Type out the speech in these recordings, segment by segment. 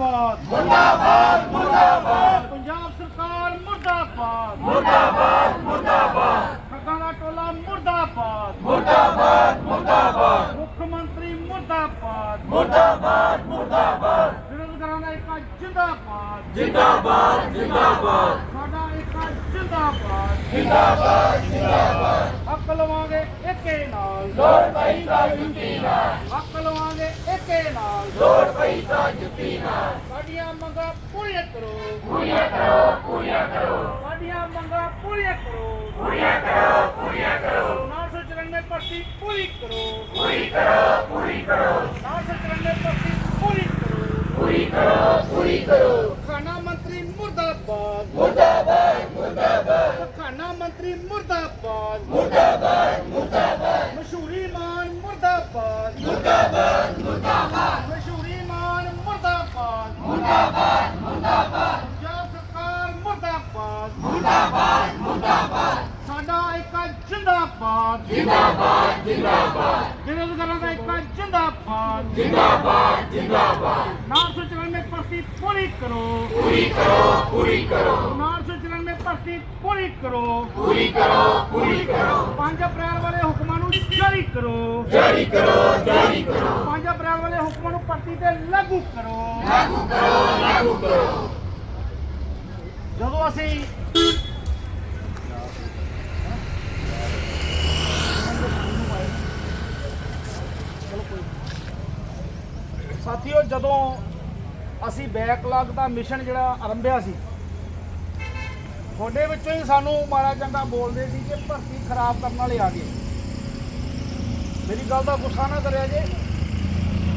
ਮੁਰਦਾਬਾਦ। ਮੁਰਦਾਬਾਦ ਮੁਰਦਾਬਾਦ। ਪੰਜਾਬ ਸਰਕਾਰ ਮੁਰਦਾਬਾਦ। ਮੁਰਦਾਬਾਦ ਮੁਰਦਾਬਾਦ। ਠੱਗਾਂ ਦਾ ਟੋਲਾ ਮੁਰਦਾਬਾਦ। ਮੁਰਦਾਬਾਦ ਮੁਰਦਾਬਾਦ। ਮੁੱਖ ਮੰਤਰੀ ਮੁਰਦਾਬਾਦ। ਮੁਰਦਾਬਾਦ ਮੁਰਦਾਬਾਦ। ਬੇਰੁਜ਼ਗਾਰਾਂ ਦਾ ਇੱਕ ਜਿੰਦਾਬਾਦ। ਜਿੰਦਾਬਾਦ ਜਿੰਦਾਬਾਦ। ਸਾਡਾ ਇੱਕ ਜਿੰਦਾਬਾਦ। ਜਿੰਦਾਬਾਦ ਜਿੰਦਾਬਾਦ। ਹੱਕ ਲਵਾਂਗੇ ਇੱਕੇ ਨਾਲ। ਲੋੜ ਪਈ ਤਾਂ ਜੁੱਤੀ ਨਾਲ। ਹੱਕ ਲਵਾਂਗੇ ਇੱਕੇ ਨਾਲ ਲੋੜ ਪਈ ਤਾਂ ਜੁੱਤੀ ਨਾਲ ਸਾਡੀਆਂ ਮੰਗਾਂ ਪੂਰੀਆਂ ਕਰੋ ਪੂਰੀਆਂ ਕਰੋ ਪੂਰੀਆਂ ਕਰੋ ਸਾਡੀਆਂ ਮੰਗਾਂ ਪੂਰੀਆਂ ਕਰੋ ਪੂਰੀਆਂ ਕਰੋ ਪੂਰੀਆਂ ਕਰੋ 994 ਭਰਤੀ ਪੂਰੀ ਕਰੋ ਪੂਰੀ ਕਰੋ ਪੂਰੀ ਕਰੋ 994 ਭਰਤੀ ਪੂਰੀ ਕਰੋ ਪੂਰੀ ਕਰੋ ਪੂਰੀ ਕਰੋ ਖਾਣਾ ਮੰਤਰੀ ਮੁਰਦਾਬਾਦ ਮੁਰਦਾਬਾਦ ਮੁਰਦਾਬਾਦ ਖਾਣਾ ਮੰਤਰੀ ਮੁਰਦਾਬਾਦ ਮੁਰਦਾਬਾਦ ਮੁਰਦਾਬਾਦ ਮਸ਼ਹੂਰੀ ਮਾਨ ਮੁਰਦਾਬਾਦ ਮੁਰਦਾਬਾਦ ਮੁਰਦਾਬਾਦ ਮਸ਼ਹੂਰੀ ਮਾਨ ਮੁਰਦਾਬਾਦ ਮੁਰਦਾਬਾਦ। ਪੰਜਾਬ ਸਰਕਾਰ ਮੁਰਦਾਬਾਦ ਮੁਰਦਾਬਾਦ। ਮੁਰਦਾਬਾਦ। ਸਾਡਾ ਇੱਕ ਜਿੰਦਾਬਾਦ ਜਿੰਦਾਬਾਦ। ਜਿੰਦਾਬਾਦ। ਬੇਰੁਜ਼ਗਾਰਾਂ ਦਾ ਇੱਕ ਜਿੰਦਾਬਾਦ ਜਿੰਦਾਬਾਦ ਜਿੰਦਾਬਾਦ 994 ਭਰਤੀ ਪੂਰੀ ਕਰੋ। ਪੂਰੀ ਕਰੋ ਪੂਰੀ ਕਰੋ। 994 ਭਰਤੀ ਪੂਰੀ ਕਰੋ। ਪੂਰੀ ਕਰੋ ਪੂਰੀ ਕਰੋ। 5 ਅਪ੍ਰੈਲ ਵਾਲੇ ਹੁਕਮਾਂ ਨੂੰ ਜਾਰੀ ਕਰੋ। ਜਾਰੀ ਕਰੋ ਜਾਰੀ ਕਰੋ। 5 ਅਪ੍ਰੈਲ ਵਾਲੇ ਹੁਕਮਾਂ ਨੂੰ ਭਰਤੀ ਤੇ ਲਾਗੂ ਕਰੋ। ਲਾਗੂ ਕਰੋ ਲਾਗੂ ਕਰੋ। ਜਦੋਂ ਅਸੀਂ ਸਾਥੀਓ ਜਦੋਂ ਅਸੀਂ ਬੈਕਲੌਗ ਦਾ ਮਿਸ਼ਨ ਜਿਹੜਾ ਆਰੰਭਿਆ ਸੀ ਤੁਹਾਡੇ ਵਿੱਚੋਂ ਹੀ ਸਾਨੂੰ ਮਾੜਾ ਚੰਗਾ ਬੋਲਦੇ ਸੀ ਕਿ ਭਰਤੀ ਖਰਾਬ ਕਰਨ ਵਾਲੇ ਆ ਗਏ। ਮੇਰੀ ਗੱਲ ਦਾ ਗੁੱਸਾ ਨਾ ਕਰਿਆ ਜੇ।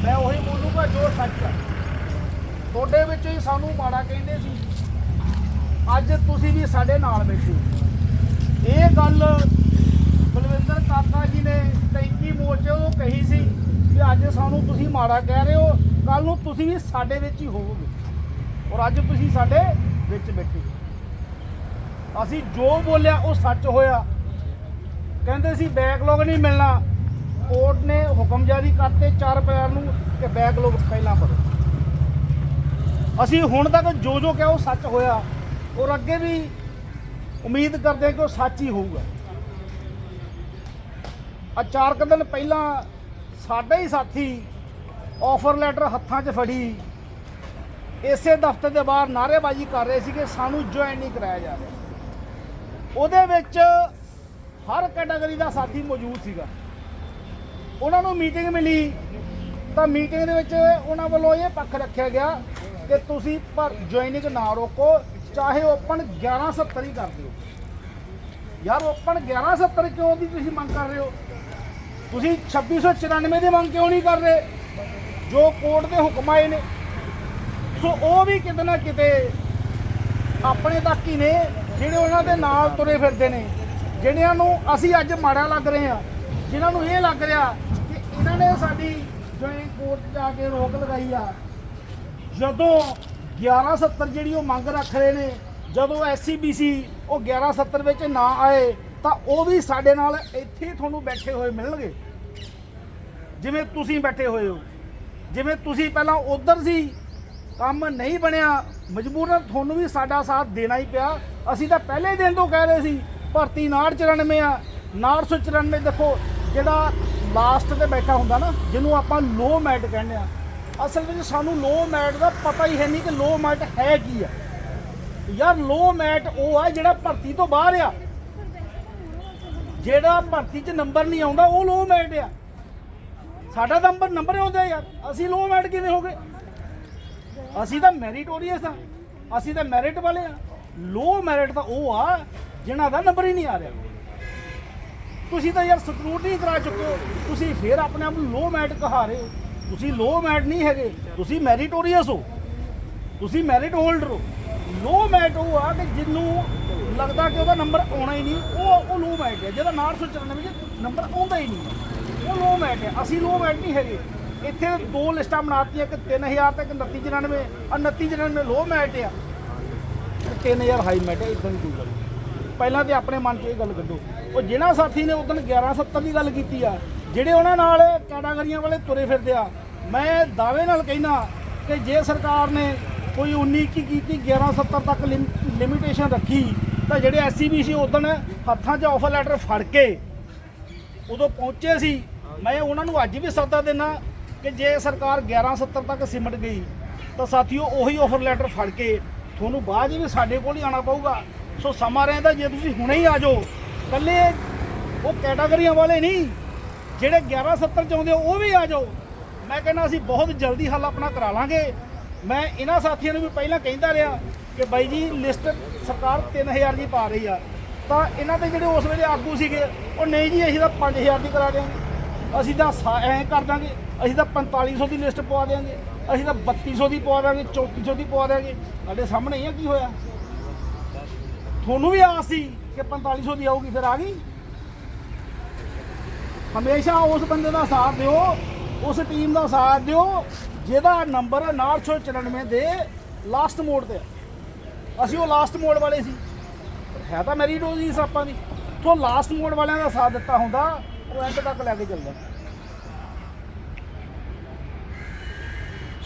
ਮੈਂ ਉਹੀ ਬੋਲੂਗਾ ਜੋ ਸੱਚ ਹੈ। ਤੁਹਾਡੇ ਵਿੱਚੋਂ ਹੀ ਸਾਨੂੰ ਮਾੜਾ ਕਹਿੰਦੇ ਸੀ। ਅੱਜ ਤੁਸੀਂ ਵੀ ਸਾਡੇ ਨਾਲ ਬੈਠੇ ਹੋ। ਇਹ ਗੱਲ ਬਲਵਿੰਦਰ ਕਾਕਾ ਜੀ ਨੇ ਟੈਂਕੀ ਮੋਰਚੇ ਉਹ ਕਹੀ ਸੀ ਕਿ ਅੱਜ ਸਾਨੂੰ ਤੁਸੀਂ ਮਾੜਾ ਕਹਿ ਰਹੇ ਹੋ ਕੱਲ ਨੂੰ ਤੁਸੀਂ ਵੀ ਸਾਡੇ ਵਿੱਚ ਹੀ ਹੋਵੋਗੇ। ਔਰ ਅੱਜ ਤੁਸੀਂ ਸਾਡੇ ਵਿੱਚ ਬੈਠੇ ਹੋ। ਅਸੀਂ ਜੋ ਬੋਲਿਆ ਉਹ ਸੱਚ ਹੋਇਆ। ਕਹਿੰਦੇ ਸੀ ਬੈਕਲੌਗ ਨਹੀਂ ਮਿਲਣਾ। ਕੋਰਟ ਨੇ ਹੁਕਮ ਜਾਰੀ ਕਰਤੇ 4 ਅਪ੍ਰੈਲ ਨੂੰ ਕਿ ਬੈਕਲੌਗ ਪਹਿਲਾਂ ਭਰੋ। ਅਸੀਂ ਹੁਣ ਤੱਕ ਜੋ ਜੋ ਕਿਹਾ ਉਹ ਸੱਚ ਹੋਇਆ। ਔਰ ਅੱਗੇ ਵੀ ਉਮੀਦ ਕਰਦੇ ਹਾਂ ਕਿ ਉਹ ਸੱਚ ਹੀ ਹੋਊਗਾ। ਆ ਚਾਰ ਕੁ ਦਿਨ ਪਹਿਲਾਂ ਸਾਡਾ ਹੀ ਸਾਥੀ ਆਫਰ ਲੈਟਰ ਹੱਥਾਂ 'ਚ ਫੜੀ। ਇਸੇ ਦਫ਼ਤਰ ਦੇ ਬਾਹਰ ਨਾਅਰੇਬਾਜ਼ੀ ਕਰ ਰਹੇ ਸੀ ਕਿ ਸਾਨੂੰ ਜੁਆਇਨ ਨਹੀਂ ਕਰਾਇਆ ਜਾ ਰਿਹਾ। ਉਹਦੇ ਵਿੱਚ ਹਰ ਕੈਟਾਗਰੀ ਦਾ ਸਾਥੀ ਮੌਜੂਦ ਸੀਗਾ। ਉਹਨਾਂ ਨੂੰ ਮੀਟਿੰਗ ਮਿਲੀ। ਤਾਂ ਮੀਟਿੰਗ ਦੇ ਵਿੱਚ ਉਹਨਾਂ ਵੱਲੋਂ ਇਹ ਪੱਖ ਰੱਖਿਆ ਗਿਆ ਕਿ ਤੁਸੀਂ ਪਰ ਜੁਆਇਨਿੰਗ ਨਾ ਰੋਕੋ, ਚਾਹੇ ਓਪਨ 1170 ਹੀ ਕਰ ਦਿਓ। ਯਾਰ ਓਪਨ 1170 ਕਿਉਂ ਦੀ ਤੁਸੀਂ ਮੰਗ ਕਰ ਰਹੇ ਹੋ? ਤੁਸੀਂ 2694 ਦੀ ਮੰਗ ਕਿਉਂ ਨਹੀਂ ਕਰ ਰਹੇ? ਜੋ ਕੋਰਟ ਦੇ ਹੁਕਮ ਆਏ ਨੇ। ਸੋ ਉਹ ਵੀ ਕਿਤੇ ਨਾ ਕਿਤੇ ਆਪਣੇ ਤੱਕ ਹੀ ਨੇ। ਜਿਹੜੇ ਉਹਨਾਂ ਦੇ ਨਾਲ ਤੁਰੇ ਫਿਰਦੇ ਨੇ ਜਿਹੜਿਆਂ ਨੂੰ ਅਸੀਂ ਅੱਜ ਮਾੜਾ ਲੱਗ ਰਹੇ ਆ ਜਿਨ੍ਹਾਂ ਨੂੰ ਇਹ ਲੱਗ ਰਿਹਾ ਕਿ ਇਹਨਾਂ ਨੇ ਸਾਡੀ ਜੁਆਇਨ ਕੋਰਟ ਜਾ ਕੇ ਰੋਕ ਲਗਾਈ ਆ। ਜਦੋਂ 1170 ਜਿਹੜੀ ਉਹ ਮੰਗ ਰੱਖ ਰਹੇ ਨੇ, ਜਦੋਂ ਐਸਸੀਬੀਸੀ ਉਹ 1170 ਵਿੱਚ ਨਾ ਆਏ, ਤਾਂ ਉਹ ਵੀ ਸਾਡੇ ਨਾਲ ਇੱਥੇ ਹੀ ਤੁਹਾਨੂੰ ਬੈਠੇ ਹੋਏ ਮਿਲਣਗੇ। ਜਿਵੇਂ ਤੁਸੀਂ ਬੈਠੇ ਹੋਏ ਹੋ। ਜਿਵੇਂ ਤੁਸੀਂ ਪਹਿਲਾਂ ਉਧਰ ਸੀ, ਕੰਮ ਨਹੀਂ ਬਣਿਆ, ਮਜਬੂਰਨ ਤੁਹਾਨੂੰ ਵੀ ਸਾਡਾ ਸਾਥ ਦੇਣਾ ਹੀ ਪਿਆ। ਅਸੀਂ ਤਾਂ ਪਹਿਲੇ ਦਿਨ ਤੋਂ ਕਹਿ ਰਹੇ ਸੀ, ਭਰਤੀ 994 ਆ 994 ਦੇਖੋ, ਜਿਹੜਾ ਲਾਸਟ ਤੇ ਬੈਠਾ ਹੁੰਦਾ ਨਾ, ਜਿਹਨੂੰ ਆਪਾਂ ਲੋ ਮੈਟ ਕਹਿੰਦੇ ਆ। ਅਸਲ ਵਿੱਚ ਸਾਨੂੰ ਲੋ ਮੈਟ ਦਾ ਪਤਾ ਹੀ ਹੈ ਨਹੀਂ ਕਿ ਲੋ ਮੈਟ ਹੈ ਕੀ ਆ। ਯਾਰ ਲੋ ਮੈਟ ਉਹ ਆ ਜਿਹੜਾ ਭਰਤੀ ਤੋਂ ਬਾਹਰ ਆ। ਜਿਹੜਾ ਭਰਤੀ 'ਚ ਨੰਬਰ ਨਹੀਂ ਆਉਂਦਾ, ਉਹ ਲੋ ਮੈਟ ਆ। ਸਾਡਾ ਤਾਂ ਨੰਬਰ ਨੰਬਰ ਆਉਂਦਾ ਯਾਰ। ਅਸੀਂ ਲੋ ਮੈਟ ਕਿਵੇਂ ਹੋ ਗਏ ਅਸੀਂ ਤਾਂ ਮੈਰੀਟੋਰੀਅਸ ਆ। ਅਸੀਂ ਤਾਂ ਮੈਰਿਟ ਵਾਲੇ ਆ। ਲੋ ਮੈਰਿਟ ਤਾਂ ਉਹ ਆ, ਜਿਨ੍ਹਾਂ ਦਾ ਨੰਬਰ ਹੀ ਨਹੀਂ ਆ ਰਿਹਾ। ਤੁਸੀਂ ਤਾਂ ਯਾਰ ਸਕਰੂਟਨੀ ਕਰਾ ਚੁੱਕੇ ਹੋ। ਤੁਸੀਂ ਫੇਰ ਆਪਣੇ ਆਪ ਨੂੰ ਲੋ ਮੈਟ ਕਹਾ ਰਹੇ ਹੋ। ਤੁਸੀਂ ਲੋ ਮੈਟ ਨਹੀਂ ਹੈਗੇ। ਤੁਸੀਂ ਮੈਰੀਟੋਰੀਅਸ ਹੋ। ਤੁਸੀਂ ਮੈਰਿਟ ਹੋਲਡਰ ਹੋ। ਲੋ ਮੈਰਿਟ ਉਹ ਆ ਕਿ ਜਿੰਨੂੰ ਲੱਗਦਾ ਕਿ ਉਹਦਾ ਨੰਬਰ ਆਉਣਾ ਹੀ ਨਹੀਂ। ਉਹ ਉਹ ਲੋ ਮੈਰਿਟ ਹੈ। ਜਿਹਦਾ 994 ਵਿੱਚ ਨੰਬਰ ਆਉਂਦਾ ਹੀ ਨਹੀਂ ਉਹ ਲੋ ਮੈਟ ਹੈ। ਅਸੀਂ ਲੋ ਮੈਟ ਨਹੀਂ ਹੈਗੇ। ਇੱਥੇ ਦੋ ਲਿਸਟਾਂ ਬਣਾਤੀਆਂ। ਕਿ 3000 ਤੇ ਇੱਕ 2994 ਆ 2994 ਲੋ ਮੈਰਿਟ ਆ। 3000 ਹਾਈ ਮੈਟ ਹੈ ਇਦਾਂ ਦੀ ਕੋਈ ਗੱਲ ਨਹੀਂ। ਪਹਿਲਾਂ ਤੇ ਆਪਣੇ ਮਨ 'ਚ ਇਹ ਗੱਲ ਕੱਢੋ ਉਹ ਜਿਹਨਾਂ ਸਾਥੀ ਨੇ ਉਦੋਂ 1170 ਦੀ ਗੱਲ ਕੀਤੀ ਆ, ਜਿਹੜੇ ਉਹਨਾਂ ਨਾਲ ਕੈਟਾਗਰੀਆਂ ਵਾਲੇ ਤੁਰੇ ਫਿਰਦੇ ਆ, ਮੈਂ ਦਾਅਵੇ ਨਾਲ ਕਹਿਣਾ ਕਿ ਜੇ ਸਰਕਾਰ ਨੇ ਕੋਈ 19 ਕੀ ਕੀਤੀ 1170 ਤੱਕ ਲਿਮ ਲਿਮਿਟੇਸ਼ਨ ਰੱਖੀ, ਤਾਂ ਜਿਹੜੇ ਐਸਸੀਬੀ ਸੀ ਉਦੋਂ ਹੱਥਾਂ 'ਚ ਆਫਰ ਲੈਟਰ ਫੜ ਕੇ ਉਦੋਂ ਪਹੁੰਚੇ ਸੀ ਮੈਂ ਉਹਨਾਂ ਨੂੰ ਅੱਜ ਵੀ ਸੱਦਾ ਦੇਣਾ ਕਿ ਜੇ ਸਰਕਾਰ 1170 ਤੱਕ ਸਿਮਟ ਗਈ, ਤਾਂ ਸਾਥੀਓ ਉਹੀ ਆਫਰ ਲੈਟਰ ਫੜ ਕੇ ਤੁਹਾਨੂੰ ਬਾਅਦ 'ਚ ਵੀ ਸਾਡੇ ਕੋਲ ਹੀ ਆਣਾ ਪਊਗਾ। ਸੋ ਸਮਾਂ ਰਹਿੰਦਾ, ਜੇ ਤੁਸੀਂ ਹੁਣੇ ਹੀ ਆ ਜਾਓ। ਕੱਲੇ ਉਹ ਕੈਟਾਗਰੀਆਂ ਵਾਲੇ ਨਹੀਂ, ਜਿਹੜੇ 1170 'ਚ ਆਉਂਦੇ ਉਹ ਵੀ ਆ ਜਾਓ। ਮੈਂ ਕਹਿੰਦਾ, ਅਸੀਂ ਬਹੁਤ ਜਲਦੀ ਹੱਲ ਆਪਣਾ ਕਰਾ ਲਾਂਗੇ। ਮੈਂ ਇਹਨਾਂ ਸਾਥੀਆਂ ਨੂੰ ਵੀ ਪਹਿਲਾਂ ਕਹਿੰਦਾ ਰਿਹਾ ਕਿ ਬਾਈ ਜੀ ਲਿਸਟ ਸਰਕਾਰ 3000 ਦੀ ਪਾ ਰਹੀ ਆ। ਤਾਂ ਇਹਨਾਂ ਦੇ ਜਿਹੜੇ ਉਸ ਵੇਲੇ ਆਗੂ ਸੀਗੇ, ਉਹ, ਨਹੀਂ ਜੀ, ਅਸੀਂ ਤਾਂ 5000 ਦੀ ਕਰਾ ਦਿਆਂਗੇ। ਅਸੀਂ ਤਾਂ ਸਾ- ਐਂ ਕਰ ਦਾਂਗੇ, ਅਸੀਂ ਤਾਂ 4500 ਦੀ ਲਿਸਟ ਪਵਾ ਦਿਆਂਗੇ, ਅਸੀਂ ਤਾਂ 3200 ਦੀ ਪਵਾ ਦਾਂਗੇ 3400 ਦੀ ਪਵਾ ਦਿਆਂਗੇ। ਸਾਡੇ ਸਾਹਮਣੇ ਹੀ ਆ ਕੀ ਹੋਇਆ? ਤੁਹਾਨੂੰ ਵੀ ਆਸ ਸੀ ਕਿ 4500 ਦੀ ਆਊਗੀ, ਫਿਰ ਆ ਗਈ? ਹਮੇਸ਼ਾ ਉਸ ਬੰਦੇ ਦਾ ਸਾਥ ਦਿਓ, ਉਸ ਟੀਮ ਦਾ ਸਾਥ ਦਿਓ, ਜਿਹਦਾ ਨੰਬਰ 994 ਦੇ ਲਾਸਟ ਮੋੜ ਤੇ ਅਸੀਂ ਉਹ ਲਾਸਟ ਮੋੜ ਵਾਲੇ ਸੀ। ਹੈ ਤਾਂ ਮੇਰੀ ਡੋਜ਼ ਹੀ ਸਾਪਾਂ ਦੀ ਤੋਂ ਲਾਸਟ ਮੋੜ ਵਾਲਿਆਂ ਦਾ ਸਾਥ ਦਿੱਤਾ ਹੁੰਦਾ। ਉਹ ਐਂਡ ਤੱਕ ਲੈ ਕੇ ਚੱਲਦਾ।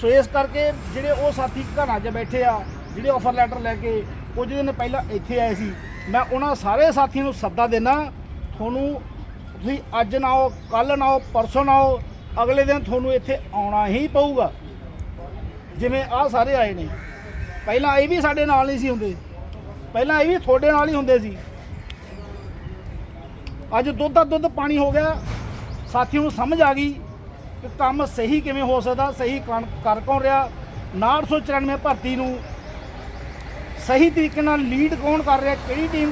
ਸੋ ਇਸ ਕਰਕੇ ਜਿਹੜੇ ਉਹ ਸਾਥੀ ਘਰਾਂ 'ਚ ਬੈਠੇ ਆ, ਜਿਹੜੇ ਆਫਰ ਲੈਟਰ ਲੈ ਕੇ ਕੁਝ ਦਿਨ ਪਹਿਲਾਂ ਇੱਥੇ ਆਏ ਸੀ, ਮੈਂ ਉਹਨਾਂ ਸਾਰੇ ਸਾਥੀਆਂ ਨੂੰ ਸੱਦਾ ਦੇਣਾ ਤੁਹਾਨੂੰ ਤੁਸੀਂ ਅੱਜ ਨਾ ਆਓ ਕੱਲ ਨਾ ਆਓ, ਪਰਸੋਂ ਨਾ ਆਓ, ਅਗਲੇ ਦਿਨ ਤੁਹਾਨੂੰ ਇੱਥੇ ਆਉਣਾ ਹੀ ਪਊਗਾ। ਜਿਵੇਂ ਆਹ ਸਾਰੇ ਆਏ ਨੇ। ਪਹਿਲਾਂ ਇਹ ਵੀ ਸਾਡੇ ਨਾਲ ਨਹੀਂ ਸੀ ਹੁੰਦੇ। ਪਹਿਲਾਂ ਇਹ ਵੀ ਤੁਹਾਡੇ ਨਾਲ ਹੀ ਹੁੰਦੇ ਸੀ। ਅੱਜ ਦੁੱਧ ਦਾ ਦੁੱਧ ਪਾਣੀ ਹੋ ਗਿਆ। ਸਾਥੀਆਂ ਨੂੰ ਸਮਝ ਆ ਗਈ ਕਿ ਕੰਮ ਸਹੀ ਕਿਵੇਂ ਹੋ ਸਕਦਾ, ਸਹੀ ਕੌਣ- ਕਰ ਕੌਣ ਰਿਹਾ। 994 ਭਰਤੀ ਨੂੰ ਸਹੀ ਤਰੀਕੇ ਨਾਲ ਲੀਡ ਕੌਣ ਕਰ ਰਿਹਾ, ਕਿਹੜੀ ਟੀਮ